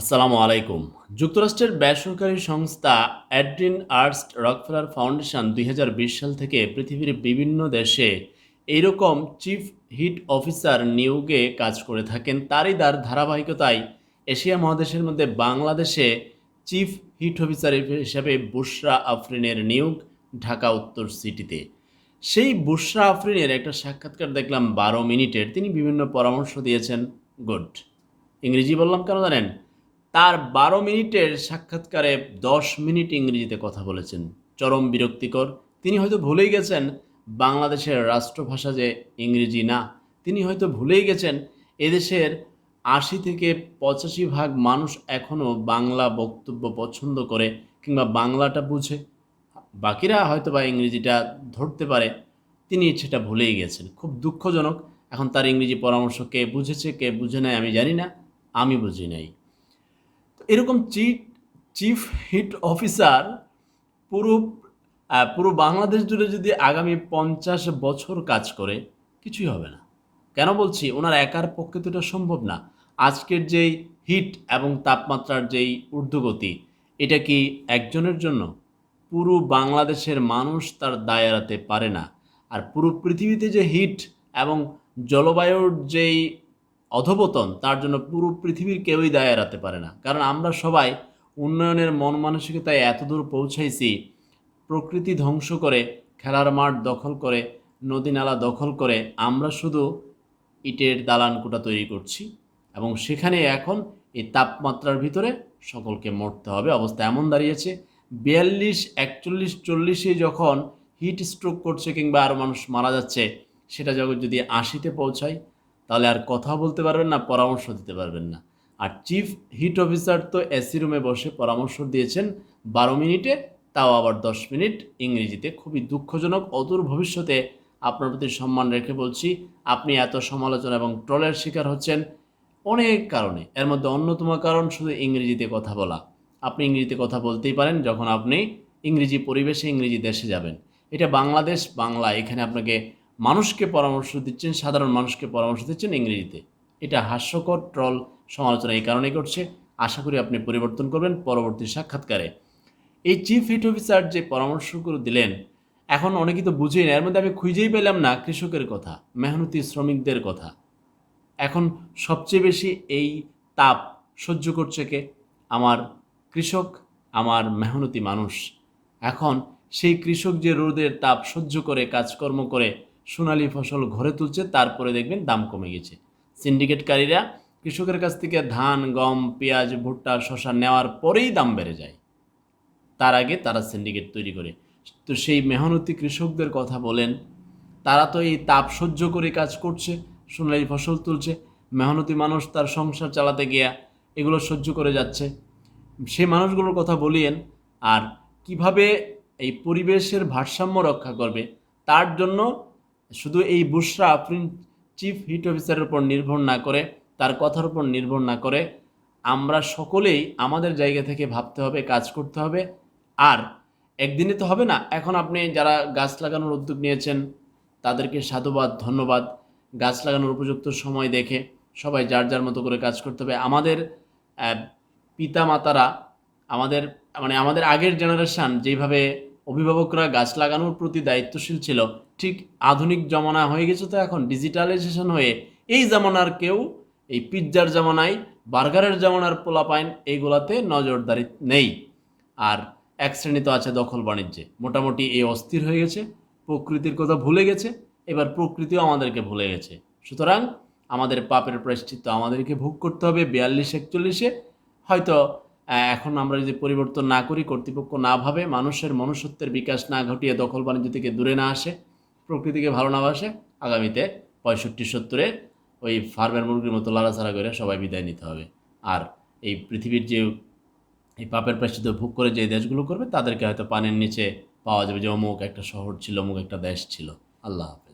আসসালামু আলাইকুম। যুক্তরাষ্ট্রের বেসরকারি সংস্থা অ্যাড্রিন আর্টস রকফেলার ফাউন্ডেশন দুই হাজার বিশ সাল থেকে পৃথিবীর বিভিন্ন দেশে এইরকম চিফ হিট অফিসার নিয়োগে কাজ করে থাকেন। তারই তার ধারাবাহিকতায় এশিয়া মহাদেশের মধ্যে বাংলাদেশে চিফ হিট অফিসার হিসেবে বুশরা আফরিনের নিয়োগ ঢাকা উত্তর সিটিতে। সেই বুশরা আফরিনের একটা সাক্ষাৎকার দেখলাম বারো মিনিটের। তিনি বিভিন্ন পরামর্শ দিয়েছেন। গুড। ইংরেজি বললাম কেন জানেন? তার বারো মিনিটের সাক্ষাৎকারে দশ মিনিট ইংরেজিতে কথা বলেছেন। চরম বিরক্তিকর। তিনি হয়তো ভুলেই গেছেন বাংলাদেশের রাষ্ট্রভাষা যে ইংরেজি না। তিনি হয়তো ভুলেই গেছেন এদেশের আশি থেকে পঁচাশি ভাগ মানুষ এখনও বাংলা বক্তব্য পছন্দ করে কিংবা বাংলাটা বুঝে। বাকিরা হয়তো বা ইংরেজিটা ধরতে পারে। তিনি সেটা ভুলেই গেছেন। খুব দুঃখজনক। এখন তার ইংরেজি পরামর্শ কে বুঝেছে, কে বুঝে নাই আমি জানি না। আমি বুঝি নাই। এরকম চিফ চিফ হিট অফিসার পুরো পুরো বাংলাদেশ জুড়ে যদি আগামী পঞ্চাশ বছর কাজ করে, কিছুই হবে না। কেন বলছি? ওনার একার পক্ষে তো এটা সম্ভব না। আজকের যেই হিট এবং তাপমাত্রার যেই ঊর্ধ্বগতি, এটা কি একজনের জন্য? পুরো বাংলাদেশের মানুষ তার দায় এড়াতে পারে না। আর পুরো পৃথিবীতে যে হিট এবং জলবায়ুর যেই অধপতন, তার জন্য পুরো পৃথিবীর কেউই দায় এড়াতে পারে না। কারণ আমরা সবাই উন্নয়নের মন মানসিকতায় এতদূর পৌঁছাইছি, প্রকৃতি ধ্বংস করে, খেলার মাঠ দখল করে, নদী নালা দখল করে, আমরা শুধু ইটের দালান কোটা তৈরি করছি এবং সেখানে এখন এই তাপমাত্রার ভিতরে সকলকে মরতে হবে। অবস্থা এমন দাঁড়িয়েছে, বিয়াল্লিশ, একচল্লিশ, চল্লিশে যখন হিট স্ট্রোক করছে কিংবা আরও মানুষ মারা যাচ্ছে, সেটা যখন যদি আশিতে পৌঁছায় তাহলে আর কথা বলতে পারবেন না, পরামর্শ দিতে পারবেন না। আর চিফ হিট অফিসার তো এসি রুমে বসে পরামর্শ দিয়েছেন, বারো মিনিটে, তাও আবার দশ মিনিট। ইংরেজিতে খুবই দুঃখজনক, অদূর ভবিষ্যতে আপনার প্রতি সম্মান রেখে বলছি, আপনি এত সমালোচনা এবং ট্রলের শিকার হচ্ছেন অনেক কারণে। এর মধ্যে অন্যতম কারণ শুধু ইংরেজিতে কথা বলা। আপনি ইংরেজিতে কথা বলতেই পারেন যখন আপনি ইংরেজি পরিবেশে ইংরেজি দেশে যাবেন। এটা বাংলাদেশ, বাংলা, এখানে আপনাকে মানুষকে পরামর্শ দিচ্ছেন, সাধারণ মানুষকে পরামর্শ দিচ্ছেন ইংরেজিতে। এটা হাস্যকর, ট্রল সমালোচনা এই কারণেই করছে আশা করি আপনি পরিবর্তন করবেন পরবর্তী সাক্ষাৎকারে। এই চিফ হিট অফিসার যে পরামর্শগুলো দিলেন, এখন অনেকেই তো বুঝেই না এর মধ্যে আমি খুঁজেই পেলাম না কৃষকের কথা, মেহনতি শ্রমিকদের কথা। এখন সবচেয়ে বেশি এই তাপ সহ্য করছে কে? আমার কৃষক, আমার মেহনতি মানুষ। এখন সেই কৃষক যে রোদের তাপ সহ্য করে, কাজকর্ম করে সোনালি ফসল ঘরে তুলছে, তারপরে দেখবেন দাম কমে গেছে। সিন্ডিকেটকারীরা কৃষকের কাছ থেকে ধান, গম, পেঁয়াজ, ভুট্টা শশা নেওয়ার পরেই দাম বেড়ে যায়। তার আগে তারা সিন্ডিকেট তৈরি করে। তো সেই মেহনতি কৃষকদের কথা বলেন, তারা তো এই তাপ সহ্য করে কাজ করছে, সোনালি ফসল তুলছে, মেহনতি মানুষ তার সংসার চালাতে গিয়া এগুলো সহ্য করে যাচ্ছে। সেই মানুষগুলোর কথা বলিয়েন, আর কীভাবে এই পরিবেশের ভারসাম্য রক্ষা করবে, তার জন্য শুধু এই বুশরা আফরিন চিফ হিট অফিসারের উপর নির্ভর না করে, তার কথার উপর নির্ভর না করে, আমরা সকলেই আমাদের জায়গা থেকে ভাবতে হবে, কাজ করতে হবে। আর একদিনে তো হবে না, এখন আপনি যারা গাছ লাগানোর উদ্যোগ নিয়েছেন, তাদেরকে সাধুবাদ, ধন্যবাদ। গাছ লাগানোর উপযুক্ত সময় দেখে সবাই যার যার মতো করে কাজ করতে হবে। আমাদের পিতা মাতারা আমাদের মানে আমাদের আগের জেনারেশান যেভাবে অভিভাবকরা গাছ লাগানোর প্রতি দায়িত্বশীল ছিল। ঠিক আধুনিক জমানা হয়ে গেছে তো এখন ডিজিটালাইজেশন হয়ে এই জামানার কেউ, এই পিৎজার জামানায়, বার্গারের জামানার পোলাপাইন এইগুলাতে নজরদারি নেই। আর এক শ্রেণি তো আছে দখল বাণিজ্যে। মোটামুটি এই অস্থির হয়ে গেছে, প্রকৃতির কথা ভুলে গেছে, এবার প্রকৃতিও আমাদেরকে ভুলে গেছে। সুতরাং আমাদের পাপের প্রায়শ্চিত্ত আমাদেরকে ভোগ করতে হবে, বিয়াল্লিশ, একচল্লিশে। হয়তো এখন আমরা যদি পরিবর্তন না করি, কর্তৃপক্ষ না ভাবে, মানুষের মনুষ্যত্বের বিকাশ না ঘটিয়ে দখল বাণিজ্য থেকে দূরে না আসে, প্রকৃতিকে ভালো না বাসে, আগামীতে পঁয়ষট্টি সত্তরে ওই ফার্মের মুরগির মতো লাড়াছাড়া করে সবাই বিদায় নিতে হবে। আর এই পৃথিবীর যে এই পাপের প্রায়শ্চিত্ত ভোগ করে যে দেশগুলো করবে, তাদেরকে হয়তো পানির নিচে পাওয়া যাবে যে অমুক একটা শহর ছিল, অমুক একটা দেশ ছিল। আল্লাহ হাফেজ।